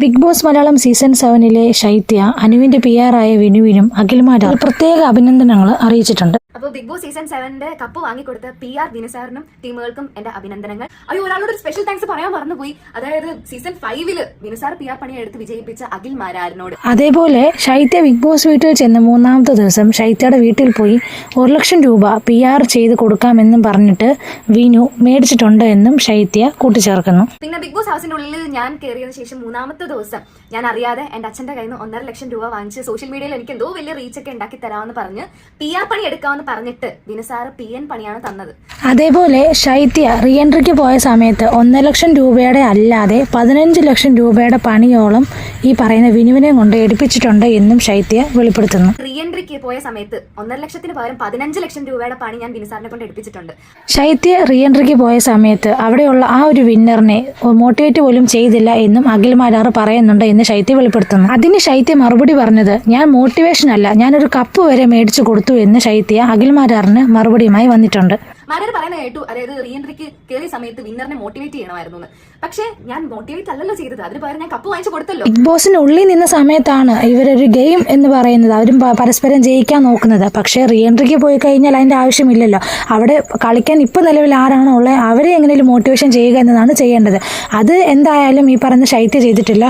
Big Boss Malayalam season സെവനിലെ ശൈത്യ അനുവിന്റെ P ആറായ വിനുവിനും Akhil Marar പ്രത്യേക അഭിനന്ദനങ്ങൾ അറിയിച്ചിട്ടുണ്ട്. അപ്പോൾ ബിഗ് ബോസ് സീസൺ സെവന്റെ കപ്പ് വാങ്ങിക്കൊടുത്ത പി ആർ ദിനസാറിനും ടീമുകൾക്കും എന്റെ അഭിനന്ദനങ്ങൾ. അയ്യോ ഒരാളോട് ഒരു സ്പെഷ്യൽ താങ്ക്സ് പറയാൻ മറന്നുപോയി. അതായത് സീസൺ ഫൈവിൽ ദിനസാർ പി ആർ പണി എടുത്ത് വിജയിപ്പിച്ച അഖിൽ മാരാറിനോട് അതേപോലെ ശൈത്യ ബിഗ് ബോസ് വീട്ടിൽ ചെന്ന് മൂന്നാമത്തെ ദിവസം ശൈത്യയുടെ വീട്ടിൽ പോയി ഒരു ലക്ഷം രൂപ പി ആർ ചെയ്ത് കൊടുക്കാമെന്നും പറഞ്ഞിട്ട് വിനു മേടിച്ചിട്ടുണ്ട് എന്നും ശൈത്യ കൂട്ടിച്ചേർക്കുന്നു. പിന്നെ ബിഗ് ബോസ് ഹൗസിന്റെ ഉള്ളിൽ ഞാൻ കയറിയതിനു ശേഷം മൂന്നാമത്തെ ദിവസം ഞാൻ അറിയാതെ എന്റെ അച്ഛന്റെ കയ്യിൽ നിന്ന് ഒന്നര ലക്ഷം രൂപ വാങ്ങിച്ച് സോഷ്യൽ മീഡിയയിൽ എനിക്ക് എന്തോ വലിയ റീച്ച് ഒക്കെ ഉണ്ടാക്കി തരാമെന്ന് പറഞ്ഞ് പി ആർ പണി എടുക്കാമെന്ന് പറഞ്ഞിട്ട് ദിനസാറ് പി എൻ പണിയാണ് തന്നത്. അതേപോലെ ശൈത്യ റീഎൻട്രിക്ക് പോയ സമയത്ത് ഒന്നര ലക്ഷം രൂപയുടെ അല്ലാതെ പതിനഞ്ച് ലക്ഷം രൂപയുടെ പണിയോളം ഈ പറയുന്ന വിനുവിനെ കൊണ്ട് എടുപ്പിച്ചിട്ടുണ്ട് എന്നും ശൈത്യ വെളിപ്പെടുത്തുന്നു. റീഎൻട്രിക്ക് പോയ സമയത്ത് ഒന്നര ലക്ഷത്തിന് പകരം പതിനഞ്ച് ലക്ഷം രൂപയുടെ പണി ഞാൻ ദിനസാറിനെ കൊണ്ട് എടുപ്പിച്ചിട്ടുണ്ട്. ശൈത്യ റീഎൻട്രിക്ക് പോയ സമയത്ത് അവിടെയുള്ള ആ ഒരു വിന്നറിനെ മോട്ടിവേറ്റ് പോലും ചെയ്തില്ല എന്നും അഖിൽ മാരാർ പറയുന്നുണ്ട് എന്ന് ശൈത്യ വെളിപ്പെടുത്തുന്നു. അതിന് ശൈത്യ മറുപടി പറഞ്ഞത് ഞാൻ മോട്ടിവേഷൻ അല്ല ഞാനൊരു കപ്പ് വരെ മേടിച്ചു കൊടുത്തു എന്ന് ശൈത്യ അഖിൽ മാരാറിന് മറുപടിയുമായി വന്നിട്ടുണ്ട്. മാനർ പറയുന്ന കേട്ടു അതായത് റീഎൻട്രിക്ക് കയറിയ സമയത്ത് വിന്നറിനെ മോട്ടിവേറ്റ് ചെയ്യണമായിരുന്നു പക്ഷെ ഞാൻ മോട്ടിവേറ്റ് അല്ലല്ലോ ചെയ്തത്. അതിന് പകരം ഞാൻ കപ്പ് വാങ്ങിച്ചു കൊടുത്തല്ലോ. ബിഗ് ബോസിന് ഉള്ളിൽ നിന്ന സമയത്താണ് ഇവരൊരു ഗെയിം എന്ന് പറയുന്നത്. അവരും പരസ്പരം ജയിക്കാൻ നോക്കുന്നത്. പക്ഷേ റീഎൻട്രിക്ക് പോയി കഴിഞ്ഞാൽ അതിന്റെ ആവശ്യമില്ലല്ലോ. അവിടെ കളിക്കാൻ ഇപ്പോൾ നിലവിൽ ആരാണോ ഉള്ളത് അവരെ എങ്ങനെയും മോട്ടിവേഷൻ ചെയ്യുക എന്നതാണ് ചെയ്യേണ്ടത്. അത് എന്തായാലും ഈ പറഞ്ഞ ശൈത്യ ചെയ്തിട്ടില്ല.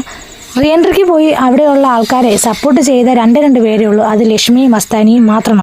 റീഎൻട്രിക്ക് പോയി അവിടെയുള്ള ആൾക്കാരെ സപ്പോർട്ട് ചെയ്ത രണ്ട് രണ്ട് പേരേ ഉള്ളൂ. അത് ലക്ഷ്മിയും മസ്താനിയും മാത്രമാണ്.